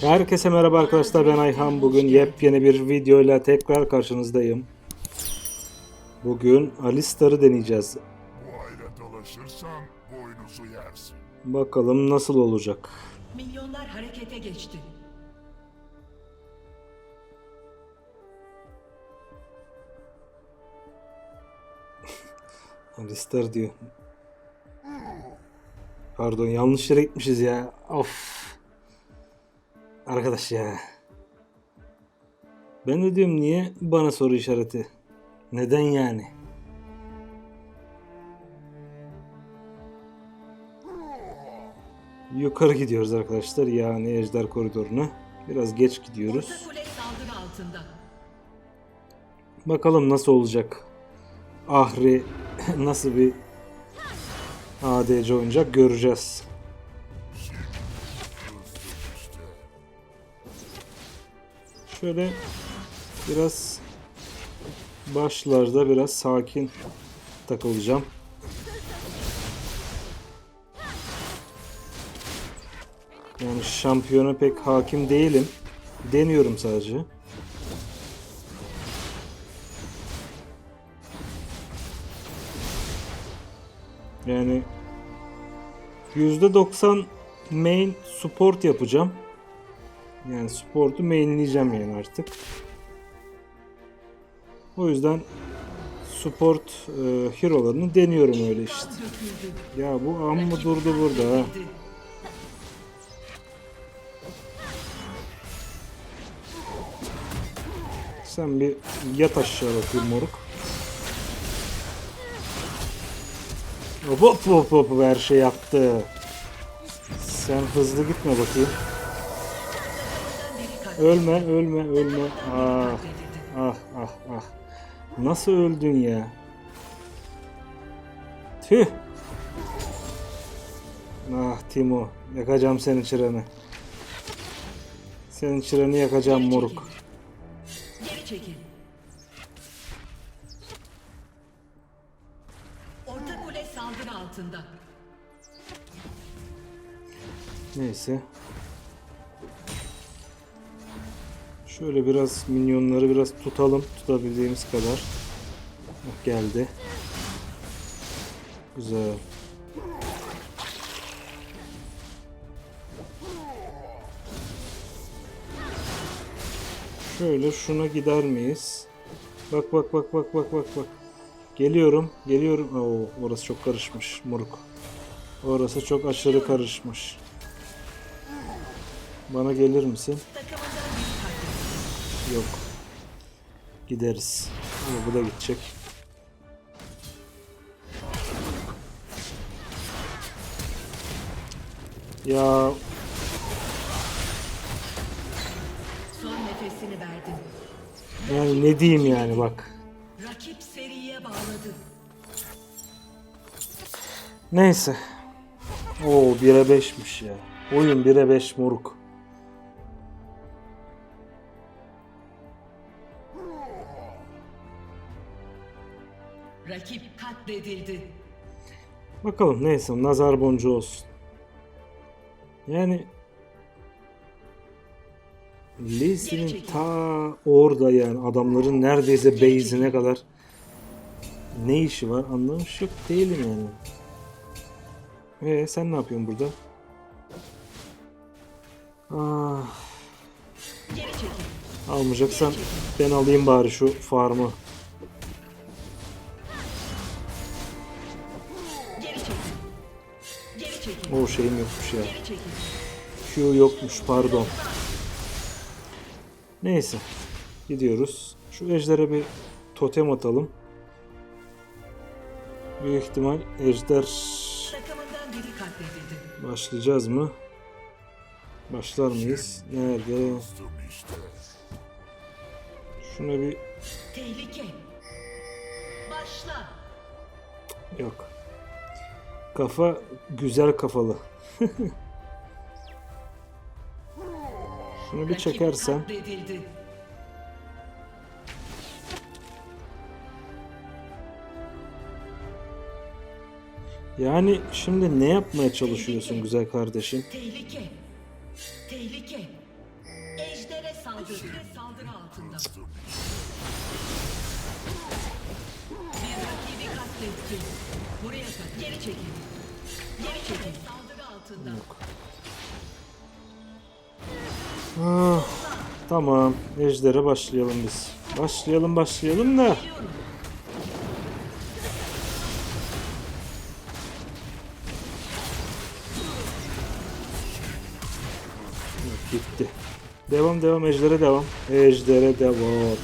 Herkese merhaba arkadaşlar ben Ayhan. Bugün yepyeni bir videoyla tekrar karşınızdayım. Bugün Alistar'ı deneyeceğiz. Bu ayla dolaşırsan boynuzu yersin. Bakalım nasıl olacak. Milyonlar harekete geçti. Alistar diyor. Pardon yanlış yere gitmişiz ya. Of. Arkadaş ya. Ben de diyorum niye bana soru işareti? Neden yani? Yukarı gidiyoruz arkadaşlar yani ejder koridoruna. Biraz geç gidiyoruz. Bakalım nasıl olacak. Ahri nasıl bir ADC oynayacak göreceğiz. Şöyle biraz başlarda biraz sakin takılacağım. Yani şampiyona pek hakim değilim. Deniyorum sadece. Yani %90 main support yapacağım. Yani support'u mainleyeceğim yani artık. O yüzden support e, hero'larını deniyorum öyle işte. Ya bu amma durdu burada ha. Sen bir yat aşağı bakayım moruk. Hop hop hop her şey yaptı. Sen hızlı gitme bakayım. Ölme ölme ölme. Ah ah ah ah. Nasıl öldün ya? Tüh. Ah Timo yakacağım senin çıranı. Senin çıranı yakacağım moruk. Geri çekil. Orta kule saldırı altında. Neyse. Şöyle biraz minyonları biraz tutalım. Tutabildiğimiz kadar. Bak geldi. Güzel. Şöyle şuna gider miyiz? Bak bak bak bak bak bak bak. Geliyorum, geliyorum. Oo, orası çok karışmış moruk. Orası çok aşırı karışmış. Bana gelir misin? Yok. Gideriz. Ama bu da gidecek. Ya Son nefesini verdin. yani ne diyeyim yani bak. Rakip seriye bağladı. Neyse. Oo 1'e 5'miş ya. Oyun 1'e 5 moruk. Katledildi. Bakalım neyse nazar boncuğu olsun. Yani Lee Sin'in ta orada yani adamların neredeyse base'ine kadar ne işi var anlamış yok değilim yani. Ee sen ne yapıyorsun burada? Ah, almayacaksan ben alayım bari şu farmı. O şeyim yokmuş ya. Q yokmuş pardon. Neyse. Gidiyoruz. Şu ejdere bir totem atalım. Büyük ihtimal ejder başlayacağız mı? Başlar mıyız? Nerede? Şuna bir Tehlike. Başla. yok. Kafa güzel kafalı. Şunu bir çekersem yani şimdi ne yapmaya çalışıyorsun güzel kardeşim? Tehlike. Tehlike. Üst kule saldırı altında. Bir rakibi katletti. Buraya kadar. Geri çekil. Geri çekil. Saldırı altında. Ah, tamam. Ejder'e başlayalım biz. Başlayalım başlayalım da. Gitti. Devam devam Ejder'e devam. Ejder'e devam.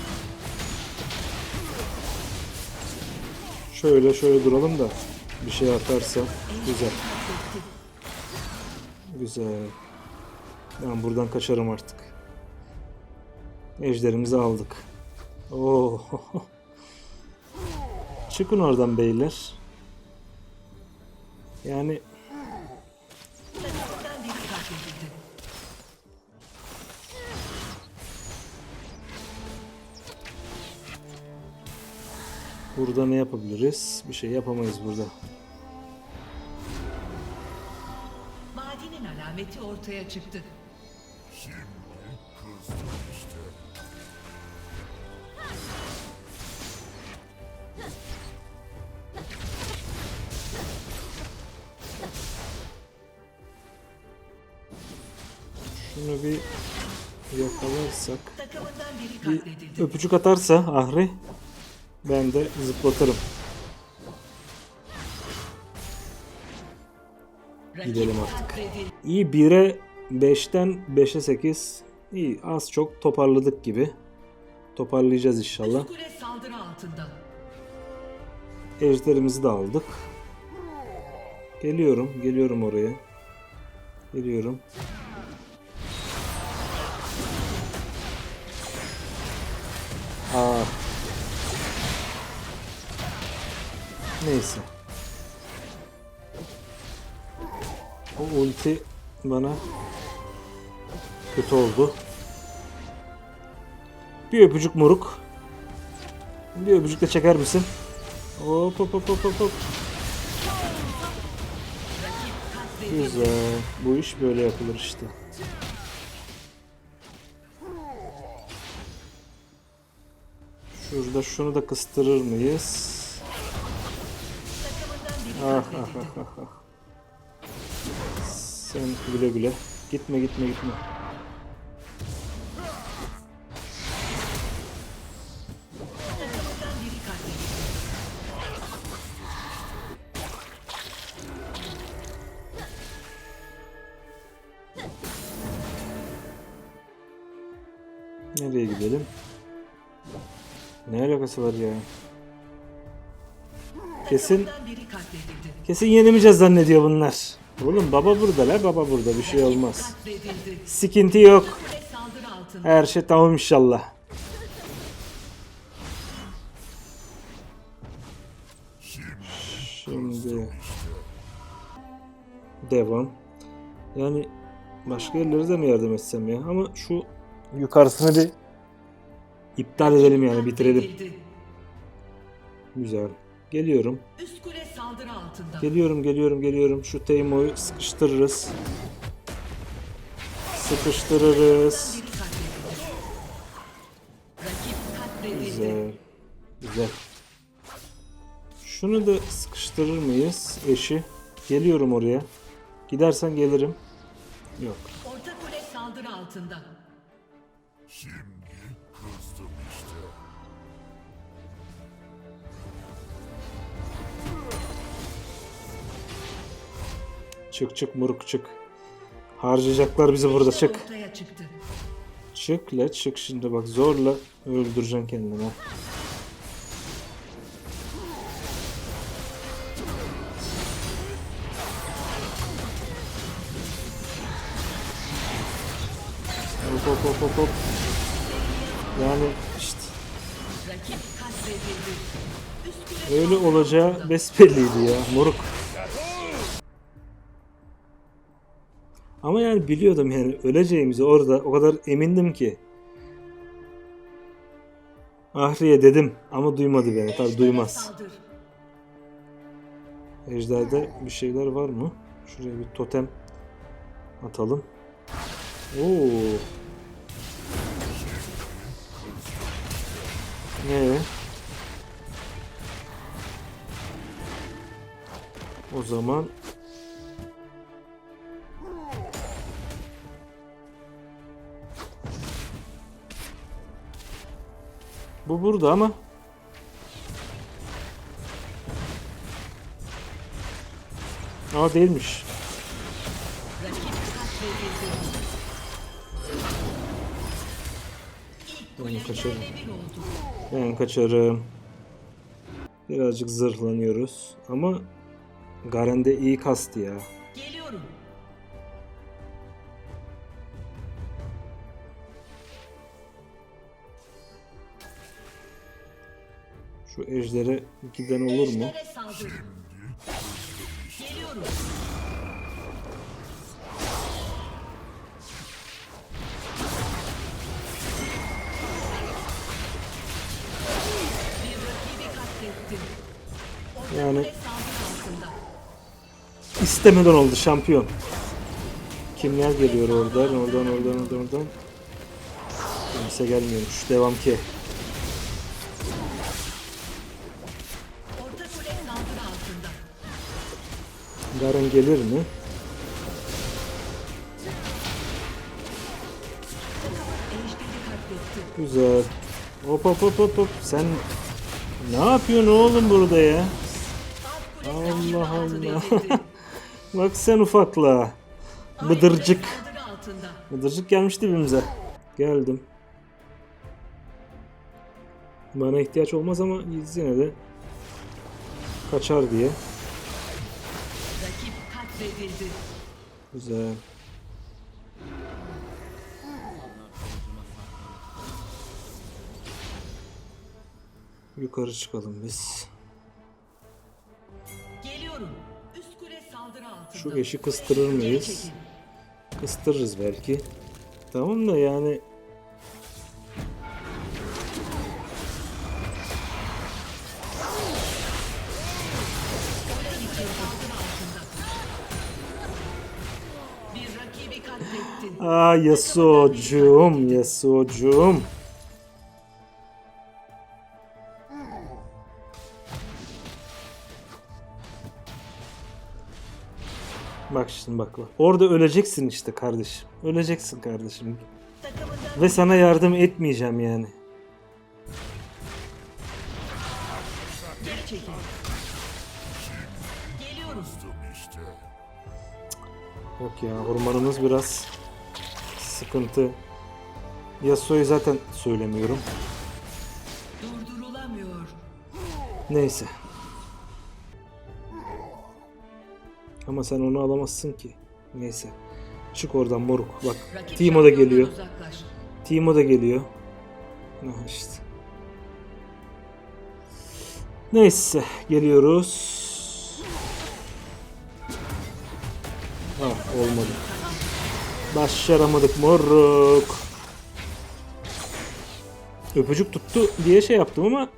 Şöyle şöyle duralım da bir şey atarsa güzel. Güzel. Ben buradan kaçarım artık. Ejderimizi aldık. Oo. Çıkın oradan beyler. Yani burada ne yapabiliriz? Bir şey yapamayız burada. Vadinin alameti ortaya çıktı. Şimdi kızdım işte. Şunu bir yakalarsak. Bir öpücük atarsa Ahri ben de zıplatırım. Gidelim artık. İyi 1'e 5'ten 5'e 8. İyi az çok toparladık gibi. Toparlayacağız inşallah. Ejderimizi de aldık. Geliyorum, geliyorum oraya. Geliyorum. Neyse. O ulti bana kötü oldu. Bir öpücük moruk. Bir öpücük de çeker misin? Hop hop hop hop hop. Güzel. Bu iş böyle yapılır işte. Şurada şunu da kıstırır mıyız? Sen güle güle. Gitme gitme gitme. Nereye gidelim? Ne alakası var ya? Kesin. Kesin yenemeyeceğiz zannediyor bunlar. Oğlum baba burada la baba burada bir şey olmaz. Sıkıntı yok. Her şey tamam inşallah. Şimdi devam. Yani başka yerlere de mi yardım etsem ya? Ama şu yukarısını bir iptal edelim yani bitirelim. Güzel. Geliyorum. Üst kule saldırı altında. Geliyorum, geliyorum, geliyorum. Şu Teimo'yu sıkıştırırız. Sıkıştırırız. Güzel. Güzel. Şunu da sıkıştırır mıyız eşi? Geliyorum oraya. Gidersen gelirim. Yok. Orta kule saldırı altında. Çık çık muruk çık. Harcayacaklar bizi burada çık. Çık la çık şimdi bak zorla öldüreceksin kendini. ha. Hop hop hop hop hop. Yani işte öyle olacağı besbelliydi ya moruk. Ama yani biliyordum yani öleceğimizi orada o kadar emindim ki. Ahriye dedim ama duymadı beni. Tabi duymaz. Ejder'de bir şeyler var mı? Şuraya bir totem atalım. Oo. Ee? O zaman Bu burada ama Aa değilmiş. Bir oldu. Ben kaçarım. Birazcık zırhlanıyoruz ama Garen de iyi kastı ya. Geliyorum. Şu ejdere giden olur mu? Yani-. İstemeden oldu şampiyon. Kimler geliyor oradan, oradan, oradan, oradan, oradan. Kimse gelmiyormuş. Devam ki. Garen gelir mi? Güzel. Hop hop hop hop hop. Sen ne yapıyorsun oğlum burada ya? Allah Allah. Bak sen ufakla. Bıdırcık. Bıdırcık gelmiş dibimize. Geldim. Bana ihtiyaç olmaz ama yine de kaçar diye. Katledildi. Güzel. Yukarı çıkalım biz. Geliyorum. Üst kule saldırı altında. Şu eşi kıstırır mıyız? Kıstırırız belki. Tamam da yani Aa Yasuo'cum, Yasuo'cum. Bak şimdi bak bak. Orada öleceksin işte kardeşim. Öleceksin kardeşim. Ve sana yardım etmeyeceğim yani. Yok ya ormanımız biraz sıkıntı. Yasuo'yu zaten söylemiyorum. Durdurulamıyor. Neyse. Ama sen onu alamazsın ki. Neyse. Çık oradan moruk. Bak Rakip Timo da geliyor. Timo da geliyor. Ha işte. Neyse geliyoruz. Ah olmadı. Başaramadık moruk. Öpücük tuttu diye şey yaptım ama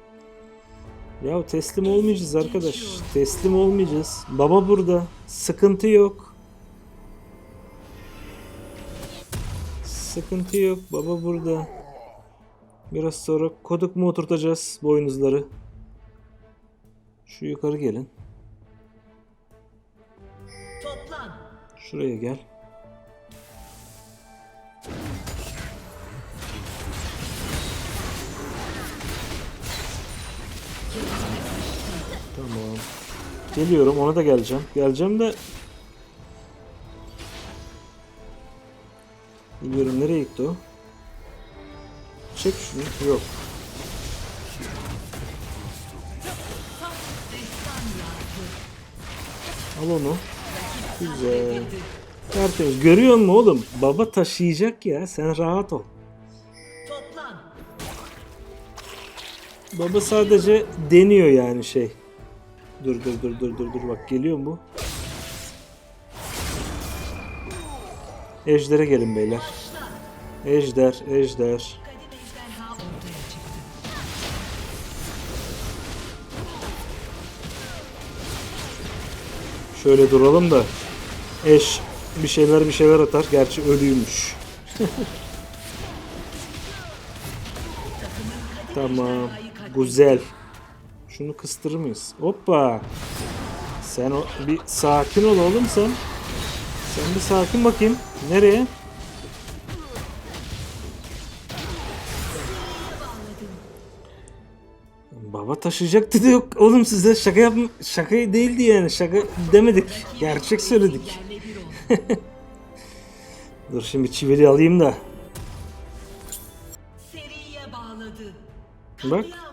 ya teslim olmayacağız arkadaş. Teslim olmayacağız. Baba burada. Sıkıntı yok. Sıkıntı yok. Baba burada. Biraz sonra koduk mu oturtacağız boynuzları. Şu yukarı gelin. Şuraya gel. Geliyorum ona da geleceğim. Geleceğim de Biliyorum nereye gitti o? Çek şunu. Yok. Al onu. Güzel. Tertemiz. Görüyor musun oğlum? Baba taşıyacak ya. Sen rahat ol. Baba sadece deniyor yani şey. Dur dur dur dur dur dur bak geliyor mu? Ejder'e gelin beyler. Ejder, ejder. Şöyle duralım da eş bir şeyler bir şeyler atar. Gerçi ölüymüş. Tamam. Güzel. Şunu kıstırır mıyız? Hoppa. Sen o bir sakin ol oğlum sen. Sen bir sakin bakayım. Nereye? Baba taşıyacak dedi yok oğlum size şaka yapma şaka değildi yani şaka demedik gerçek söyledik. Dur şimdi çivili alayım da. Bak.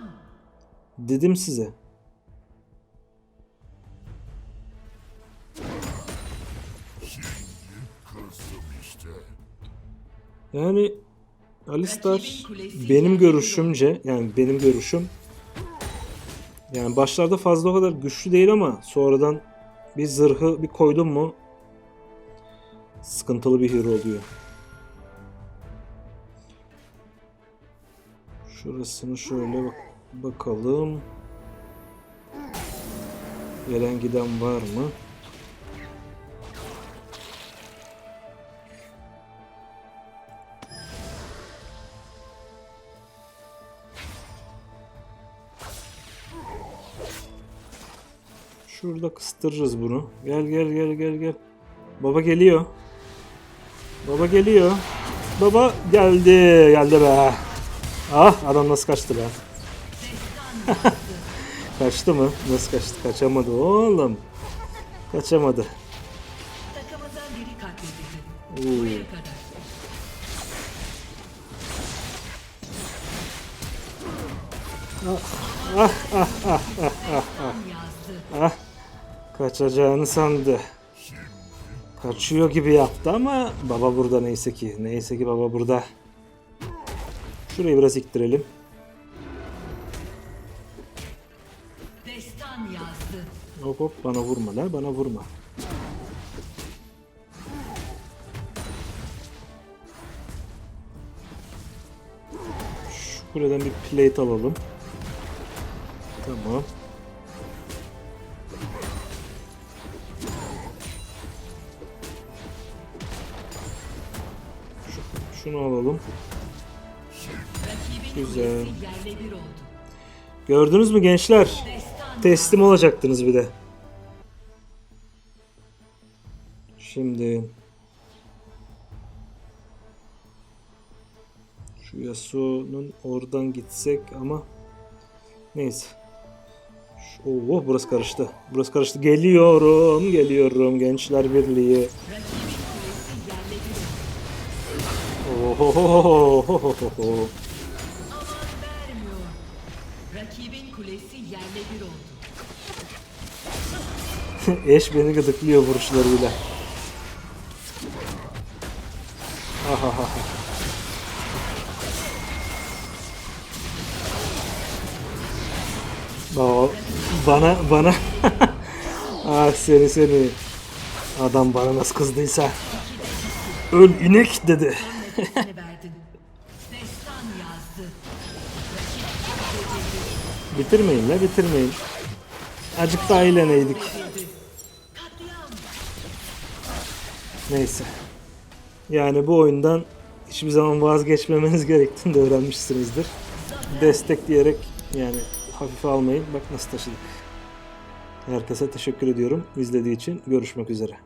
Dedim size. Yani Alistar benim görüşümce yani benim görüşüm yani başlarda fazla o kadar güçlü değil ama sonradan bir zırhı bir koydun mu sıkıntılı bir hero oluyor. Şurasını şöyle bak bakalım. Gelen giden var mı? Şurada kıstırırız bunu. Gel gel gel gel gel. Baba geliyor. Baba geliyor. Baba geldi. Geldi be. Ah adam nasıl kaçtı be. kaçtı mı? Nasıl kaçtı? Kaçamadı oğlum. Kaçamadı. Takımından biri katledildi. Oo. Buraya kadar. Destan yazdı. Ah kaçacağını sandı. Kaçıyor gibi yaptı ama baba burada neyse ki. Neyse ki baba burada. Şurayı biraz iktirelim. Hop hop bana vurma la bana vurma. Şu kuleden bir plate alalım. Tamam. Şu- Şunu alalım. Güzel. Gördünüz mü gençler? Teslim olacaktınız bir de. Şimdi şu Yasuo'nun oradan gitsek ama neyse. Şu, oh, burası karıştı. Burası karıştı. Geliyorum, geliyorum Gençler Birliği. rakibin kulesi yerle bir oldu. Ohohohohohoho. Aman vermiyor. Rakibin kulesi yerle bir oldu. Eş beni gıdıklıyor vuruşlarıyla. Ahaha. O bana bana ah seni seni adam bana nasıl kızdıysa öl inek dedi. Bitirmeyin la bitirmeyin. Acık daha eğleneydik. Neyse. Yani bu oyundan hiçbir zaman vazgeçmemeniz gerektiğini de öğrenmişsinizdir. Destekleyerek yani hafife almayın. Bak nasıl taşıdık. Herkese teşekkür ediyorum izlediği için. Görüşmek üzere.